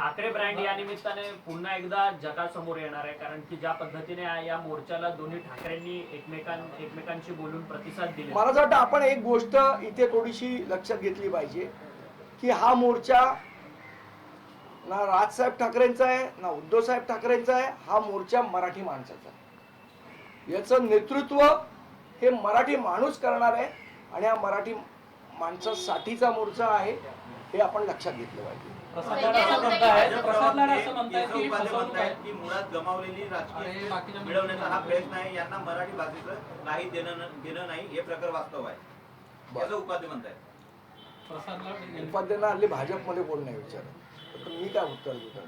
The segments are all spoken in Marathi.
ठाकरे ब्रँड या निमित्ताने पुन्हा एकदा जगासमोर येणार आहे कारण की ज्या पद्धतीने या- या मोर्चाला दोन्ही ठाकरेंनी एकमेकां एकमेकांशी बोलून प्रतिसाद दिले. मला असं वाटतं आपण एक गोष्ट इथे थोडीशी लक्षात घेतली पाहिजे की हा मोर्चा ना राजसाहेब ठाकरेंचा आहे ना उद्धवसाहेब ठाकरेंचा आहे हा मोर्चा मराठी माणसाचा आहे. याचं नेतृत्व हे मराठी माणूस करणार आहे आणि हा मराठी माणसासाठीचा मोर्चा आहे हे आपण लक्षात घेतलं पाहिजे. प्रसाद लाड असं म्हणतायत प्रसाद लाड असं म्हणतायत केशव की मुळात गमावलेली राजकीय मिळवण्याचा हा प्रयत्न आहे. यांना मराठी भाषेचं काही देणं नाही. हे प्रकार वास्तव आहे. उपाध्ये हल्ली भाजपमध्ये विचारत? तर मी काय उत्तर देतो?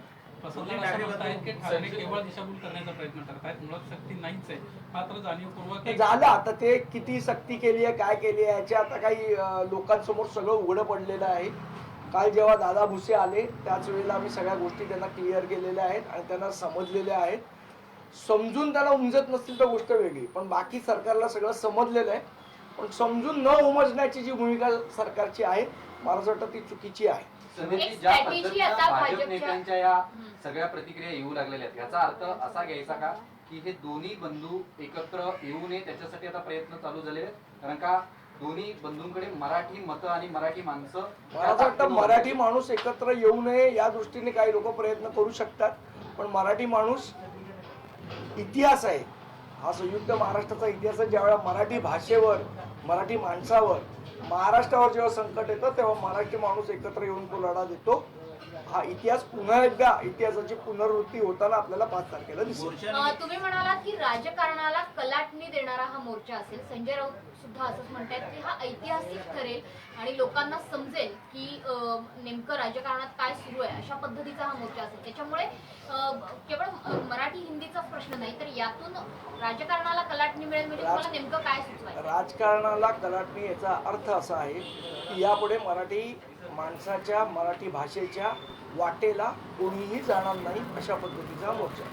झालं. आता ते किती सक्ती केली आहे काय केली आहे याच्या आता काही लोकांसमोर सगळं उघडं पडलेलं आहे. काल जेव्हा दादा भुसे आले त्याच वेळेला आम्ही सगळ्या गोष्टी त्यांना क्लिअर केलेल्या आहेत आणि त्यांना समजलेल्या आहेत. समजून त्याला उमजत नसतील तर गोष्ट वेगळी. पण बाकी सरकारला सगळं समजलेलं आहे. पण समजून न उमजण्याची जी भूमिका सरकारची आहे मला असं वाटतं ती चुकीची आहे. समिती एक ज्या strategy पद्धतीनं आता भाजप भाजपच्या- नेत्यांच्या या सगळ्या प्रतिक्रिया येऊ लागलेल्या आहेत याचा अर्थ असा घ्यायचा का की हे दोन्ही बंधू एकत्र येऊ नये त्याच्यासाठी आता प्रयत्न चालू झाले आहेत. कारण का दोन्ही बंधूंकडे मराठी मतं आणि मराठी माणसं मला असं वाटतं मराठी माणूस एकत्र येऊ नये या दृष्टीने काही लोक प्रयत्न करू शकतात. पण मराठी माणूस इतिहास आहे. हा संयुक्त महाराष्ट्राचा इतिहास आहे. ज्यावेळा मराठी भाषेवर मराठी माणसावर महाराष्ट्रावर जेव्हा संकट येतं तेव्हा मराठी माणूस एकत्र येऊन तो लढा देतो. हा इतिहास पुन्हा एकदा इतिहासाची पुनरावृत्ती होताना आपल्याला पाच तारखेला दिसेल. तुम्ही म्हणालात की राजकारणाला कलाटणी देणारा हा मोर्चा असेल. संजय राऊत सुद्धा असंच म्हणतायत की हा ऐतिहासिक ठरेल आणि लोकांना समजेल की नेमकं राजकारणात काय सुरू आहे अशा पद्धतीचा हा मोर्चा असेल. त्याच्यामुळे केवळ मराठी हिंदीचाच प्रश्न नाही तर यातून राजकारणाला कलाटणी मिळेल म्हणजे तुम्हाला नेमकं काय सुचवायचं? राजकारणाला कलाटणी याचा अर्थ असा आहे की यापुढे मराठी माणसाच्या मराठी भाषेच्या वाटेला कोणीही जाणार नाही अशा पद्धतीचा मोर्चा.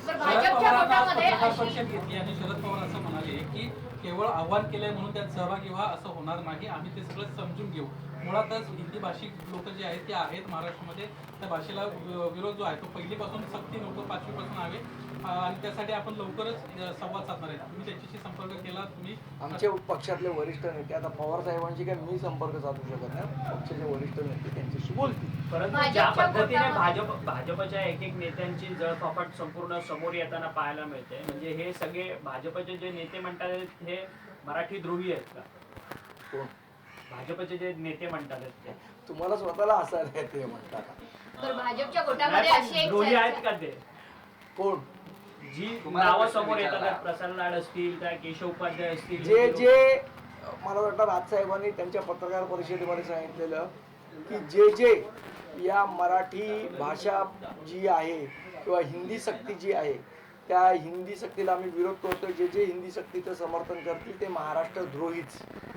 शरद पवार असं म्हणाले की केवळ आव्हान केलंय म्हणून त्यात सहभागी व्हा असं होणार नाही. आम्ही ते सगळं समजून घेऊ. मुळातच हिंदी भाषिक लोक जे आहेत ते आहेत महाराष्ट्रामध्ये. त्या भाषेला वि- विरोध जो आहे तो पहिलीपासून सक्ती नको पाचवीपासून हवे. आणि त्यासाठी आपण लवकरच संवाद साधणार आहे तुम्ही त्यांच्याशी संपर्क केला तुम्ही आमचे पक्षातले वरिष्ठ नेते आता पवार साहेबांशी काय मी संपर्क साधू शकत नाही. पक्षाचे वरिष्ठ नेते. त्यांच्याशी बोलतील. परंतु ज्या पद्धतीने भाजप भाजपच्या एक एक नेत्यांची जळफाफट संपूर्ण समोर येताना पाहायला मिळते. म्हणजे हे सगळे भाजपचे जे नेते म्हणतात हे मराठी द्रोही आहेत का? कोण? भाजपचे जे नेते म्हणतात ते. तुम्हाला स्वतःला हसायला येते म्हणतात. तर भाजपच्या गोटामध्ये नाही, अशी पण एक द्रोही चर्चा- आहेत का ते? कोण? जी तुम्हाला नावं प्रश्न समोर येतात विचारला. प्रसाद लाड असतील त्या केशव उपाध्याय असतील जे जे मला वाटतं राजसाहेबांनी त्यांच्या पत्रकार परिषदेमध्ये सांगितलेलं की जे जे या मराठी भाषा जी आहे किंवा हिंदी सक्ती जी आहे त्या हिंदी सक्तीला आम्ही विरोध करतो जे जे हिंदी सक्तीचं समर्थन करतील ते महाराष्ट्र द्रोहीच.